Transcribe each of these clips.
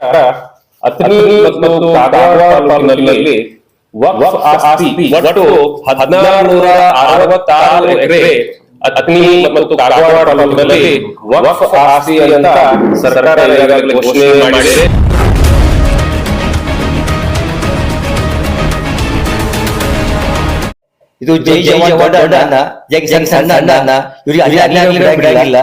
ಅತನಿ ಮತ್ತು ಕಾಗವಾಡ ತಾಲೂಕಿನಲ್ಲಿ ವಕ್ಫ್ ಆಸ್ತಿ ಒಟ್ಟು ಹದಿನಾರು ನೂರ ಅರವತ್ತಾರು ಎಕರೆ ಅತನಿ ಮತ್ತು ಕಾಗವಾಡ ತಾಲೂಕಿನಲ್ಲಿ ವಕ್ಫ್ ಆಸ್ತಿ ಅಂತ ಸರ್ಕಾರ ಈಗಾಗಲೇ ಘೋಷಣೆ ಮಾಡಿದೆ. ಇದು ಜೈ ಜೈ ದೊಡ್ಡ ಅಣ್ಣ ಜೈ ಸಣ್ಣ ಸಣ್ಣ ಅಣ್ಣ ಇವ್ರಿಗೆ ಅಲ್ಲಿ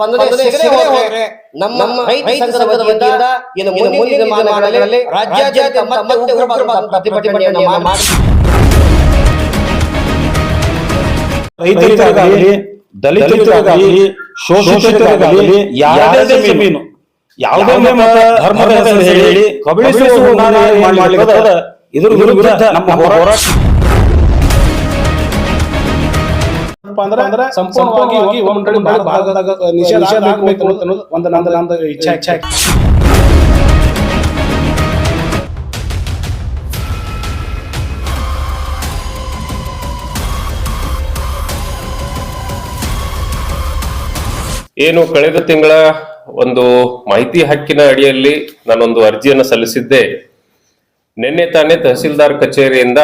ಸ್ಪಂದನೆ ಸಿಗದೆ ನಮ್ಮ ರೈತ ವತಿಯಿಂದ ಇನ್ನು ಮುಂದಿನ ದಿನಮಾನಗಳಲ್ಲಿ ರಾಜ್ಯಾದ್ಯಂತ ಮತ್ತೆ ಉಗ್ರವಾದ ಪ್ರತಿಭಟನೆಯನ್ನು ಮಾಡಿ ರೈತರಿಗಾಗಲಿ ದಲಿತರಿಗಾಗಲಿ ಶೋಷಿತರಿಗಾಗಲಿ ಯಾವುದೇ ಜಮೀನು ಯಾವುದೇ ಮತ ಧರ್ಮದ ಹೆಸರು ಹೇಳಿ ಕಬಳಿಸುವ ಹುನ್ನಾರ ಮಾಡ್ಲಿಕ್ಕೆ ಇದ್ರ ವಿರುದ್ಧ ನಮ್ಮ ಹೋರಾಟ ಅಂದ್ರೆ ಸಂಪೂರ್ಣವಾಗಿ ಒಬ್ಬ ಮಂಡಳಿ ಭಾಗದಾಗ ನಿಷೇಧ ಆಗ್ಬೇಕು ಅನ್ನೋದು ಒಂದು ನಂದು ನಂದು ಇಚ್ಛೆ. ಇಚ್ಛೆ. ಏನು ಕಳೆದ ತಿಂಗಳ ಒಂದು ಮಾಹಿತಿ ಹಕ್ಕಿನ ಅಡಿಯಲ್ಲಿ ನಾನೊಂದು ಅರ್ಜಿಯನ್ನು ಸಲ್ಲಿಸಿದ್ದೆ. ನಿನ್ನೆ ತಾನೇ ತಹಸೀಲ್ದಾರ್ ಕಚೇರಿಯಿಂದ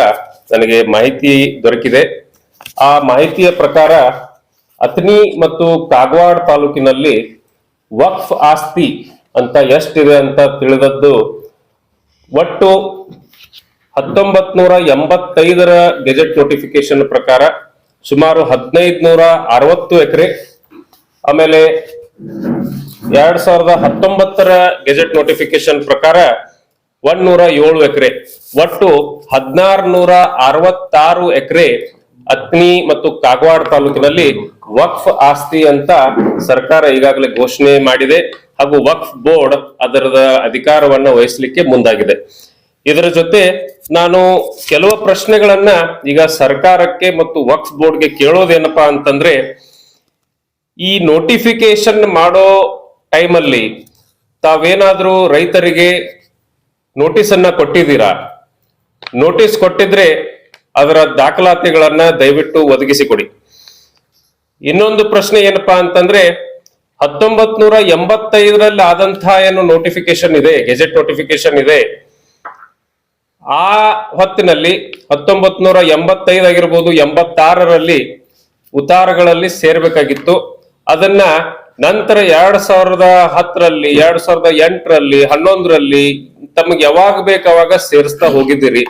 ನನಗೆ ಮಾಹಿತಿ ದೊರಕಿದೆ. ಆ ಮಾಹಿತಿಯ ಪ್ರಕಾರ ಅತ್ನಿ ಮತ್ತು ಕಾಗವಾಡ ತಾಲೂಕಿನಲ್ಲಿ ವಕ್ಫ್ ಆಸ್ತಿ ಅಂತ ಎಷ್ಟಿದೆ ಅಂತ ತಿಳಿದದ್ದು ಒಟ್ಟು ಹತ್ತೊಂಬತ್ ನೂರ ಎಂಬತ್ತೈದರ ಗೆಜೆಟ್ ನೋಟಿಫಿಕೇಶನ್ ಪ್ರಕಾರ ಸುಮಾರು ಹದಿನೈದು ನೂರ ಅರವತ್ತು ಎಕರೆ, ಆಮೇಲೆ ಎರಡ್ ಸಾವಿರದ ಹತ್ತೊಂಬತ್ತರ ಗೆಜೆಟ್ ನೋಟಿಫಿಕೇಶನ್ ಪ್ರಕಾರ ಒಂದೂರ ಏಳು ಎಕರೆ, ಒಟ್ಟು ಹದಿನಾರು ನೂರ ಅರವತ್ತಾರು ಎಕರೆ ಅತ್ನಿ ಮತ್ತು ಕಾಗವಾಡ ತಾಲೂಕಿನಲ್ಲಿ ವಕ್ಫ್ ಆಸ್ತಿ ಅಂತ ಸರ್ಕಾರ ಈಗಾಗಲೇ ಘೋಷಣೆ ಮಾಡಿದೆ ಹಾಗೂ ವಕ್ಫ್ ಬೋರ್ಡ್ ಅದರದ ಅಧಿಕಾರವನ್ನು ವಹಿಸಲಿಕ್ಕೆ ಮುಂದಾಗಿದೆ. ಇದರ ಜೊತೆ ನಾನು ಕೆಲವು ಪ್ರಶ್ನೆಗಳನ್ನ ಈಗ ಸರ್ಕಾರಕ್ಕೆ ಮತ್ತು ವಕ್ಫ್ ಬೋರ್ಡ್ಗೆ ಕೇಳೋದೇನಪ್ಪಾ ಅಂತಂದ್ರೆ, ಈ ನೋಟಿಫಿಕೇಶನ್ ಮಾಡೋ ಟೈಮಲ್ಲಿ ತಾವೇನಾದ್ರೂ ರೈತರಿಗೆ ನೋಟಿಸ್ ಅನ್ನ ಕೊಟ್ಟಿದ್ದೀರಾ? ನೋಟಿಸ್ ಕೊಟ್ಟಿದ್ರೆ ಅದರ ದಾಖಲಾತಿಗಳನ್ನ ದಯವಿಟ್ಟು ಒದಗಿಸಿಕೊಡಿ. ಇನ್ನೊಂದು ಪ್ರಶ್ನೆ ಏನಪ್ಪಾ ಅಂತಂದ್ರೆ ಹತ್ತೊಂಬತ್ ನೂರ ಎಂಬತ್ತೈದರಲ್ಲಿ ಆದಂತಹ ಏನು ನೋಟಿಫಿಕೇಶನ್ ಇದೆ ಗೆಜೆಟ್ ನೋಟಿಫಿಕೇಶನ್ ಇದೆ, ಆ ಹೊತ್ತಿನಲ್ಲಿ ಹತ್ತೊಂಬತ್ ನೂರ ಎಂಬತ್ತೈದಾಗಿರ್ಬೋದು ಎಂಬತ್ತಾರರಲ್ಲಿ ಉತ್ತಾರಗಳಲ್ಲಿ ಸೇರ್ಬೇಕಾಗಿತ್ತು. ಅದನ್ನ ನಂತರ ಎರಡ್ ಸಾವಿರದ ಹತ್ತರಲ್ಲಿ, ಎರಡ್ ಸಾವಿರದ ಎಂಟರಲ್ಲಿ, ಹನ್ನೊಂದರಲ್ಲಿ ತಮಗೆ ಯಾವಾಗ ಬೇಕಾವಾಗ ಸೇರಿಸ್ತಾ ಹೋಗಿದ್ದೀರಿ.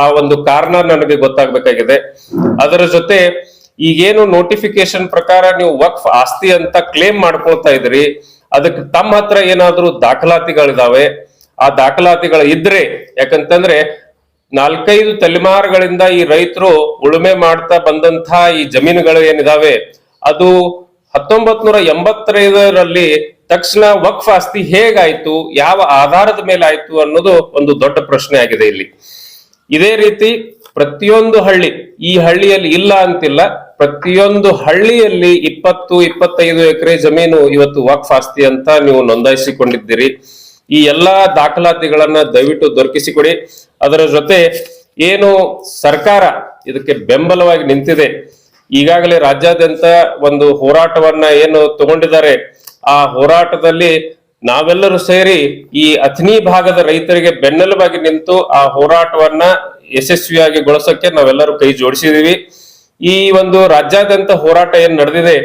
ಆ ಒಂದು ಕಾರಣ ನನಗೆ ಗೊತ್ತಾಗ್ಬೇಕಾಗಿದೆ. ಅದರ ಜೊತೆ ಈಗೇನು ನೋಟಿಫಿಕೇಶನ್ ಪ್ರಕಾರ ನೀವು ವಕ್ಫ್ ಆಸ್ತಿ ಅಂತ ಕ್ಲೇಮ್ ಮಾಡ್ಕೊಳ್ತಾ ಇದ್ರಿ ಅದಕ್ಕೆ ತಮ್ಮ ಹತ್ರ ಏನಾದ್ರೂ ದಾಖಲಾತಿಗಳಿದಾವೆ, ಆ ದಾಖಲಾತಿಗಳು ಇದ್ರೆ ಯಾಕಂತಂದ್ರೆ ನಾಲ್ಕೈದು ತಲೆಮಾರುಗಳಿಂದ ಈ ರೈತರು ಉಳುಮೆ ಮಾಡ್ತಾ ಬಂದಂತಹ ಈ ಜಮೀನುಗಳು ಏನಿದಾವೆ, ಅದು ಹತ್ತೊಂಬತ್ ನೂರ ಎಂಬತ್ತೈದರಲ್ಲಿ ತಕ್ಷಣ ವಕ್ಫ್ ಆಸ್ತಿ ಹೇಗಾಯ್ತು, ಯಾವ ಆಧಾರದ ಮೇಲೆ ಆಯ್ತು ಅನ್ನೋದು ಒಂದು ದೊಡ್ಡ ಪ್ರಶ್ನೆ ಆಗಿದೆ ಇಲ್ಲಿ. ಇದೇ ರೀತಿ ಪ್ರತಿಯೊಂದು ಹಳ್ಳಿ, ಈ ಹಳ್ಳಿಯಲ್ಲಿ ಇಲ್ಲ ಅಂತಿಲ್ಲ, ಪ್ರತಿಯೊಂದು ಹಳ್ಳಿಯಲ್ಲಿ ಇಪ್ಪತ್ತು, ಇಪ್ಪತ್ತೈದು ಎಕರೆ ಜಮೀನು ಇವತ್ತು ವಕ್ಫ್ ಆಸ್ತಿ ಅಂತ ನೀವು ನೋಂದಾಯಿಸಿಕೊಂಡಿದ್ದೀರಿ. ಈ ಎಲ್ಲಾ ದಾಖಲಾತಿಗಳನ್ನ ದಯವಿಟ್ಟು ದೊರಕಿಸಿಕೊಡಿ. ಅದರ ಜೊತೆ ಏನು ಸರ್ಕಾರ ಇದಕ್ಕೆ ಬೆಂಬಲವಾಗಿ ನಿಂತಿದೆ. ಈಗಾಗಲೇ ರಾಜ್ಯಾದ್ಯಂತ ಒಂದು ಹೋರಾಟವನ್ನ ಏನು ತಗೊಂಡಿದ್ದಾರೆ, ಆ ಹೋರಾಟದಲ್ಲಿ ನಾವೆಲ್ಲರೂ ಸೇರಿ ಈ ಅಥಣಿ ಭಾಗದ ರೈತರಿಗೆ ಬೆನ್ನೆಲುಬಾಗಿ ನಿಂತು ಆ ಹೋರಾಟವನ್ನ ಯಶಸ್ವಿಯಾಗಿ ಗೊಳಿಸೋಕೆ ನಾವೆಲ್ಲರೂ ಕೈ ಜೋಡಿಸಿದೀವಿ. ಈ ಒಂದು ರಾಜ್ಯಾದ್ಯಂತ ಹೋರಾಟ ಏನ್ ನಡೆದಿದೆ,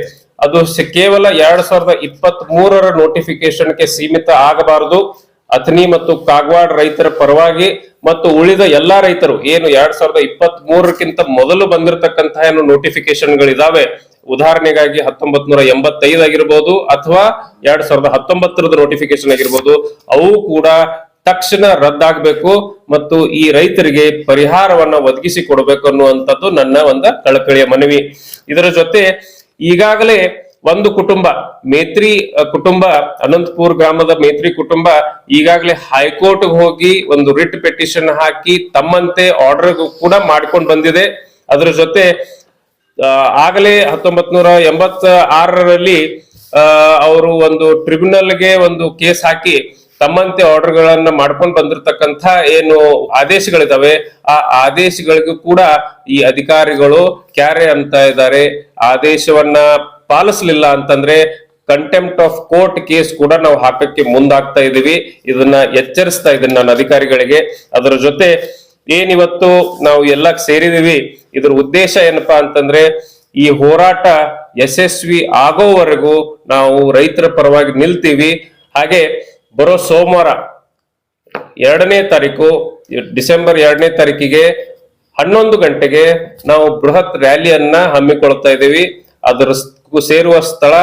ಅದು ಕೇವಲ ಎರಡ್ ಸಾವಿರದ ಇಪ್ಪತ್ತ್ ಮೂರರ ನೋಟಿಫಿಕೇಶನ್ಗೆ ಸೀಮಿತ ಆಗಬಾರದು. ಅಥಣಿ ಮತ್ತು ಕಾಗವಾಡ ರೈತರ ಪರವಾಗಿ ಮತ್ತು ಉಳಿದ ಎಲ್ಲಾ ರೈತರು, ಏನು ಎರಡ್ ಸಾವಿರದ ಇಪ್ಪತ್ತ್ ಮೂರಕ್ಕಿಂತ ಮೊದಲು ಬಂದಿರತಕ್ಕಂತಹ ಏನು ನೋಟಿಫಿಕೇಶನ್ಗಳಿದಾವೆ ಉದಾಹರಣೆಗಾಗಿ ಹತ್ತೊಂಬತ್ ನೂರ ಎಂಬತ್ತೈದು ಆಗಿರ್ಬೋದು ಅಥವಾ ಎರಡ್ ಸಾವಿರದ ಹತ್ತೊಂಬತ್ತರದ ನೋಟಿಫಿಕೇಶನ್ ಆಗಿರ್ಬೋದು. ಅವು ಕೂಡ ತಕ್ಷಣ ರದ್ದಾಗಬೇಕು ಮತ್ತು ಈ ರೈತರಿಗೆ ಪರಿಹಾರವನ್ನ ಒದಗಿಸಿ ಕೊಡಬೇಕು ಅನ್ನುವಂಥದ್ದು ನನ್ನ ಒಂದು ಕಳಕಳಿಯ ಮನವಿ. ಇದರ ಜೊತೆ ಈಗಾಗಲೇ ಒಂದು ಕುಟುಂಬ, ಮೇತ್ರಿ ಕುಟುಂಬ, ಅನಂತಪುರ್ ಗ್ರಾಮದ ಮೇತ್ರಿ ಕುಟುಂಬ ಈಗಾಗಲೇ ಹೈಕೋರ್ಟ್ ಹೋಗಿ ಒಂದು ರಿಟ್ ಪೆಟಿಷನ್ ಹಾಕಿ ತಮ್ಮಂತೆ ಆರ್ಡರ್ ಕೂಡ ಮಾಡ್ಕೊಂಡು ಬಂದಿದೆ. ಅದರ ಜೊತೆ ಆಗಲೇ ಹತ್ತೊಂಬತ್ ನೂರ ಆರರಲ್ಲಿ ಅವರು ಒಂದು ಟ್ರಿಬ್ಯುನಲ್ಗೆ ಒಂದು ಕೇಸ್ ಹಾಕಿ ತಮ್ಮಂತೆ ಆರ್ಡರ್ ಗಳನ್ನ ಮಾಡ್ಕೊಂಡು ಬಂದಿರತಕ್ಕಂತ ಏನು ಆದೇಶಗಳಿದಾವೆ, ಆ ಆದೇಶಗಳಿಗೂ ಕೂಡ ಈ ಅಧಿಕಾರಿಗಳು ಕ್ಯಾರೆ ಅಂತ ಇದ್ದಾರೆ. ಆದೇಶವನ್ನ ಪಾಲಿಸ್ಲಿಲ್ಲ ಅಂತಂದ್ರೆ ಕಂಟೆಂಪ್ಟ್ ಆಫ್ ಕೋರ್ಟ್ ಕೇಸ್ ಕೂಡ ನಾವು ಹಾಕಕ್ಕೆ ಮುಂದಾಗ್ತಾ ಇದೀವಿ. ಇದನ್ನ ಎಚ್ಚರಿಸ್ತಾ ಇದ್ದೀನಿ ನಾನು ಅಧಿಕಾರಿಗಳಿಗೆ. ಅದರ ಜೊತೆ ಏನಿವತ್ತು ನಾವು ಎಲ್ಲ ಸೇರಿದೀವಿ. ಇದ್ರ ಉದ್ದೇಶ ಏನಪ್ಪಾ ಅಂತಂದ್ರೆ ಈ ಹೋರಾಟ ಯಶಸ್ವಿ ಆಗೋವರೆಗೂ ನಾವು ರೈತರ ಪರವಾಗಿ ನಿಲ್ತೀವಿ. ಹಾಗೆ ಬರೋ ಸೋಮವಾರ ಎರಡನೇ ತಾರೀಕು, ಡಿಸೆಂಬರ್ ಎರಡನೇ ತಾರೀಕಿಗೆ ಹನ್ನೊಂದು ಗಂಟೆಗೆ ನಾವು ಬೃಹತ್ ರ್ಯಾಲಿಯನ್ನ ಹಮ್ಮಿಕೊಳ್ತಾ ಇದ್ದೀವಿ ಅದರ ಸೇರುವ ಸ್ಥಳ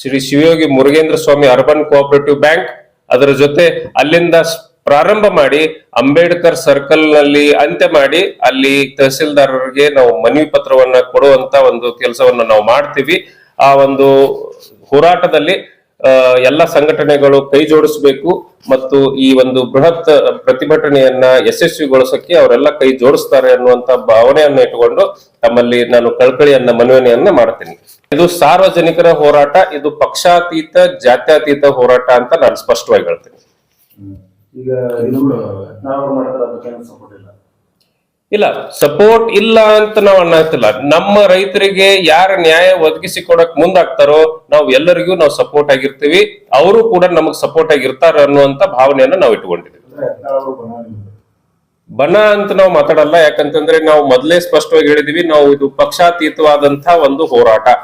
Shri Shivayogi Murugendra Swami urban cooperative bank. ಅದರ ಜೊತೆ ಅಲ್ಲಿಂದ ಪ್ರಾರಂಭ ಮಾಡಿ ಅಂಬೇಡ್ಕರ್ ಸರ್ಕಲ್ನಲ್ಲಿ ಅಂತ್ಯ ಮಾಡಿ ಅಲ್ಲಿ ತಹಸೀಲ್ದಾರರಿಗೆ ನಾವು ಮನವಿ ಪತ್ರವನ್ನ ಕೊಡುವಂತ ಒಂದು ಕೆಲಸವನ್ನ ನಾವು ಮಾಡ್ತೀವಿ. ಆ ಒಂದು ಹೋರಾಟದಲ್ಲಿ ಎಲ್ಲ ಸಂಘಟನೆಗಳು ಕೈ ಜೋಡಿಸಬೇಕು ಮತ್ತು ಈ ಒಂದು ಬೃಹತ್ ಪ್ರತಿಭಟನೆಯನ್ನ ಯಶಸ್ವಿಗೊಳಿಸಕ್ಕೆ ಅವರೆಲ್ಲ ಕೈ ಜೋಡಿಸ್ತಾರೆ ಅನ್ನುವಂತ ಭಾವನೆಯನ್ನ ಇಟ್ಟುಕೊಂಡು ತಮ್ಮಲ್ಲಿ ನಾನು ಕಳ್ಕಳಿಯನ್ನ ಮನವಿಯನ್ನ ಮಾಡ್ತೀನಿ. ಇದು ಸಾರ್ವಜನಿಕರ ಹೋರಾಟ, ಇದು ಪಕ್ಷಾತೀತ, ಜಾತ್ಯಾತೀತ ಹೋರಾಟ ಅಂತ ನಾನು ಸ್ಪಷ್ಟವಾಗಿ ಹೇಳ್ತೀನಿ. ಈಗ ಇನ್ನೊಬ್ರು ನಾವು ಮಾಡ್ತಾರೆ ಅದಕ್ಕೆ ಸಪೋರ್ಟ್ ಇಲ್ಲ ಸಪೋರ್ಟ್ ಇಲ್ಲ ಅಂತ ನಾವು ಅನ್ನತ್ತಿಲ್ಲ ನಮ್ಮ ರೈತರಿಗೆ ಯಾರ ನ್ಯಾಯ ಒದಗಿಸಿ ಕೊಡಕ್ ಮುಂದಾಗ್ತಾರೋ ನಾವು ಎಲ್ಲರಿಗೂ ನಾವು ಸಪೋರ್ಟ್ ಆಗಿರ್ತೀವಿ. ಅವರು ಕೂಡ ನಮಗ್ ಸಪೋರ್ಟ್ ಆಗಿರ್ತಾರ ಅನ್ನುವಂತ ಭಾವನೆಯನ್ನ ನಾವು ಇಟ್ಕೊಂಡಿದ್ದೀವಿ ಬಣ ಅಂತ ನಾವು ಮಾತಾಡಲ್ಲ, ಯಾಕಂತಂದ್ರೆ ನಾವು ಮೊದಲೇ ಸ್ಪಷ್ಟವಾಗಿ ಹೇಳಿದೀವಿ, ನಾವು ಇದು ಪಕ್ಷಾತೀತವಾದಂತಹ ಒಂದು ಹೋರಾಟ.